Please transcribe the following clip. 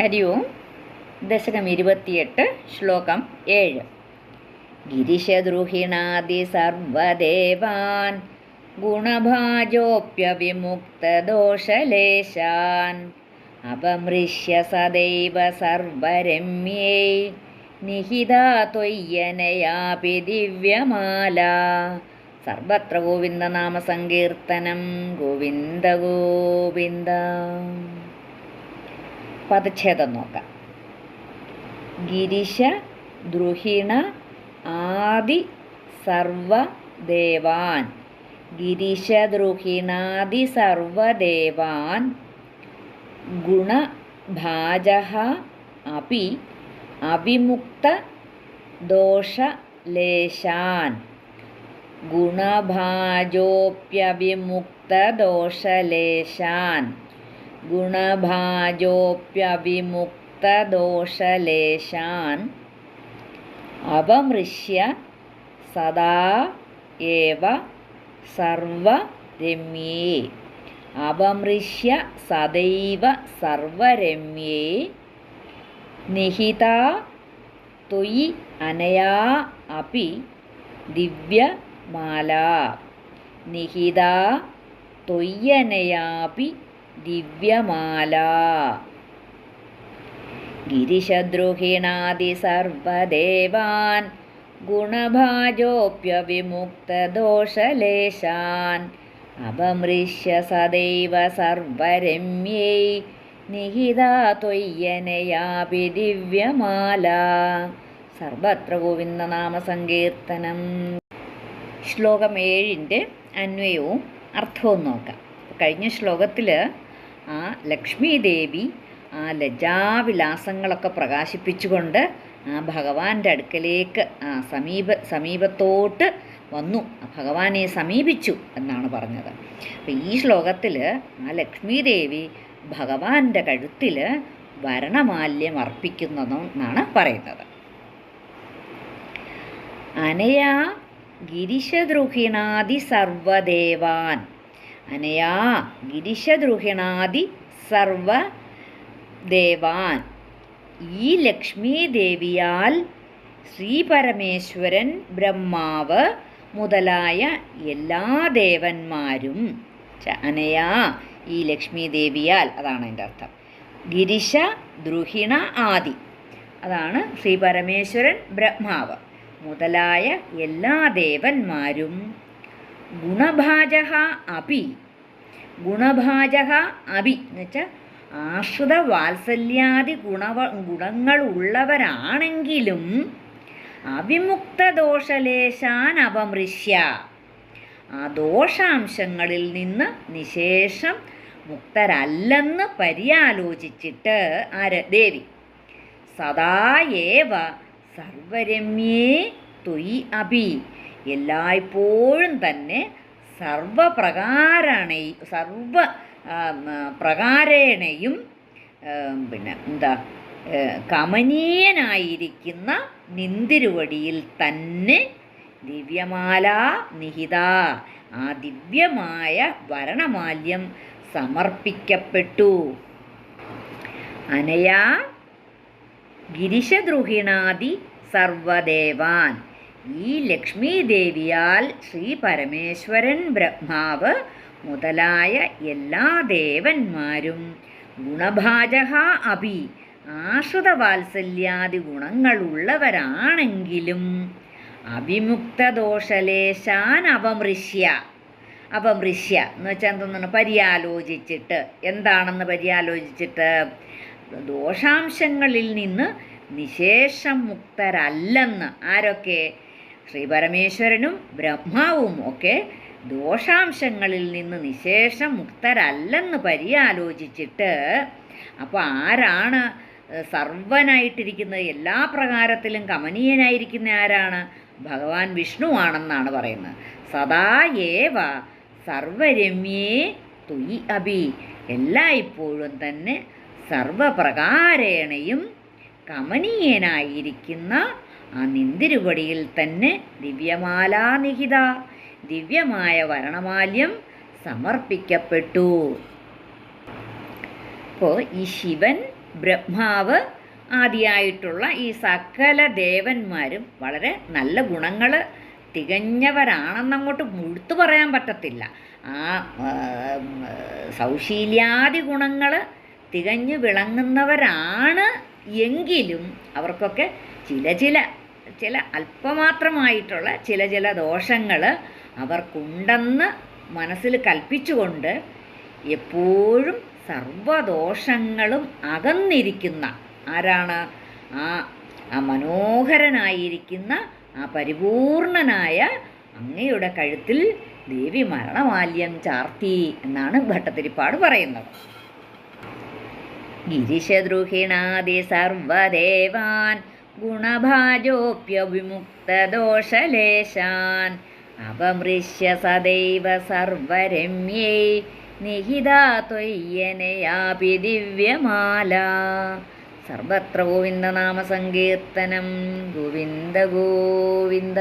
ഹരി ഓം. ദശകം ഇരുപത്തിയെട്ട് ശ്ലോകം ഏഴ്. ഗിരിശദ്രുഹിണാദി സർവദേവാൻ ഗുണഭാജോപ്യവിമുക്തദോഷലേശാൻ അപമൃശ്യ സദൈവ സർവരമ്യേ നിഹിതാ ത്വയ്യനയാപി ദിവ്യമാല. സർവത്ര ഗോവിന്ദനാമ സങ്കീർത്തനം ഗോവിന്ദ ഗോവിന്ദ. പദച്ഛേദം നോക്കാം. ഗിരിശ ദ്രുഹിണ ആദി സർവദേവാൻ. ഗിരിശദ്രുഹിണാദി സർവദേവാൻ. ഗുണഭാജ അപി. അവിമുക്ത ദോഷലേശാൻ ഗുണഭാജോപ്യവിമുക്തദോഷലേശാൻ ഗുണഭാജോപ്യവിമുക്തദോഷലേശാൻ അവമൃശ്യ സദാ ഏവ സർവരമ്യേ. അവമൃശ്യ സദൈവ സർവരമ്യേ. നിഹിത ത്വയി അനയാ അപി ദിവ്യമാല. നിഹിത ത്വയ്യനയാപി ദിവ്യമാല. ഗിരിശദ്രോഹിണാദി സർവദേവാൻ ഗുണഭാജോപ്യവിമുക്തദോഷലേശാൻ അപമൃശ്യ സദൈവ സർവരമ്യൈ നിഹിതാ തൊയ്യനയാപി ദിവ്യമാല. സർവത്ര ഗോവിന്ദ നാമസങ്കീർത്തനം. ശ്ലോകം ഏഴിന്റെ അന്വയവും അർത്ഥവും നോക്കാം. കഴിഞ്ഞ ശ്ലോകത്തിൽ ആ ലക്ഷ്മി ദേവി ആ ലജാവിലാസങ്ങളൊക്കെ പ്രകാശിപ്പിച്ചുകൊണ്ട് ആ ഭഗവാന്റെ അടുക്കലേക്ക് ആ സമീപ സമീപത്തോട്ട് വന്നു. ഭഗവാനെ സമീപിച്ചു എന്നാണ് പറഞ്ഞത്. അപ്പം ഈ ശ്ലോകത്തിൽ ആ ലക്ഷ്മി ദേവി ഭഗവാന്റെ കഴുത്തിൽ വരണമാല്യം അർപ്പിക്കുന്നതെന്നാണ് പറയുന്നത്. അനയാ ഗിരിശദ്രുഹിണാദി സർവദേവാൻ അനയാ ഗിരിശദ്രുഹിണാദി സർവദേവാൻ. ഈ ലക്ഷ്മി ദേവിയാൽ ശ്രീപരമേശ്വരൻ ബ്രഹ്മാവ് മുതലായ എല്ലാ ദേവന്മാരും. അനയാ ഈ ലക്ഷ്മി ദേവിയാൽ അതാണ് എന്റെ അർത്ഥം. ഗിരിശ ദ്രുഹിണ ആദി അതാണ് ശ്രീ പരമേശ്വരൻ ബ്രഹ്മാവ് മുതലായ എല്ലാ ദേവന്മാരും. ഗുണഭാജക അപി. ഗുണഭാജ അപി. എന്ന് വെച്ചാൽ ആശ്രിത വാത്സല്യാദി ഗുണവ ഗുണങ്ങളുള്ളവരാണെങ്കിലും അവിമുക്തദോഷലേശാൻ ആ ദോഷാംശങ്ങളിൽ നിന്ന് നിശേഷം മുക്തരല്ലെന്ന് പര്യാലോചിച്ചിട്ട് ആര്? ദേവി. സദായേവ സർവരമ്യേ തൊയ് അഭി എല്ലായ്പ്പോഴും തന്നെ സർവപ്രകാരണ സർവ പ്രകാരേണയും പിന്നെ എന്താ കമനീയനായിരിക്കുന്ന നിന്തിരുവടിയിൽ തന്നെ ദിവ്യമാല നിഹിത ആ ദിവ്യമായ വരണമാല്യം സമർപ്പിക്കപ്പെട്ടു. അനയാ ഗിരിശദ്രുഹിണാദി സർവദേവാൻ. ഈ ലക്ഷ്മീദേവിയാൽ ശ്രീ പരമേശ്വരൻ ബ്രഹ്മാവ് മുതലായ എല്ലാ ദേവന്മാരും ഗുണഭാജഹ അഭി ആശ്രിത വാത്സല്യാദി ഗുണങ്ങളുള്ളവരാണെങ്കിലും അഭിമുക്തദോഷലേശാൻ അപമൃശ്യ അപമൃശ്യ എന്ന് വെച്ചാൽ എന്തെന്നാണ്? പര്യാലോചിച്ചിട്ട്. എന്താണെന്ന് പര്യാലോചിച്ചിട്ട്? ദോഷാംശങ്ങളിൽ നിന്ന് നിശേഷം മുക്തരല്ലെന്ന് ആരൊക്കെ? ശ്രീ പരമേശ്വരനും ബ്രഹ്മാവും ഒക്കെ ദോഷാംശങ്ങളിൽ നിന്ന് നിശേഷം മുക്തരല്ലെന്ന് പരിയാലോചിച്ചിട്ട് അപ്പോൾ ആരാണ് സർവനായിട്ടിരിക്കുന്നത്? എല്ലാ പ്രകാരത്തിലും കമനീയനായിരിക്കുന്ന ആരാണ്? ഭഗവാൻ വിഷ്ണുവാണെന്നാണ് പറയുന്നത്. സദാ ഏവ സർവരമ്യേ തുയി അഭി. എല്ലായ്പ്പോഴും തന്നെ സർവപ്രകാരേണയും കമനീയനായിരിക്കുന്ന ആ നിന്തിരുപടിയിൽ തന്നെ ദിവ്യമാലാനിഹിത ദിവ്യമായ വരണമാല്യം സമർപ്പിക്കപ്പെട്ടു. അപ്പോൾ ഈ ശിവൻ ബ്രഹ്മാവ് ആദിയായിട്ടുള്ള ഈ സകല ദേവന്മാരും വളരെ നല്ല ഗുണങ്ങൾ തികഞ്ഞവരാണെന്നങ്ങോട്ട് മുഴുത്തു പറയാൻ പറ്റത്തില്ല. ആ സൗശീല്യാദി ഗുണങ്ങൾ തികഞ്ഞു വിളങ്ങുന്നവരാണ് എങ്കിലും അവർക്കൊക്കെ ചില ചില ചില അല്പമാത്രമായിട്ടുള്ള ചില ചില ദോഷങ്ങൾ അവർക്കുണ്ടെന്ന് മനസ്സിൽ കൽപ്പിച്ചുകൊണ്ട് എപ്പോഴും സർവദോഷങ്ങളും അകന്നിരിക്കുന്ന ആരാണ്? ആ ആ മനോഹരനായിരിക്കുന്ന ആ പരിപൂർണനായ അങ്ങയുടെ കഴുത്തിൽ ദേവി മരണമാല്യം ചാർത്തി എന്നാണ് ഭട്ടത്തിരിപ്പാട് പറയുന്നത്. ഗിരിശദ്രുഹിണാദി സർവദേവാൻ ഗുണഭാജോപ്യവിമുക്തദോഷലേശാൻ. അപമൃശ്യ സദൈവ സർവരമ്യേ നിഹിതാ ത്വയ്യനയാപി ദിവ്യമാല. സർവത്ര ഗോവിന്ദനാമസങ്കീർത്തനം ഗോവിന്ദ ഗോവിന്ദ.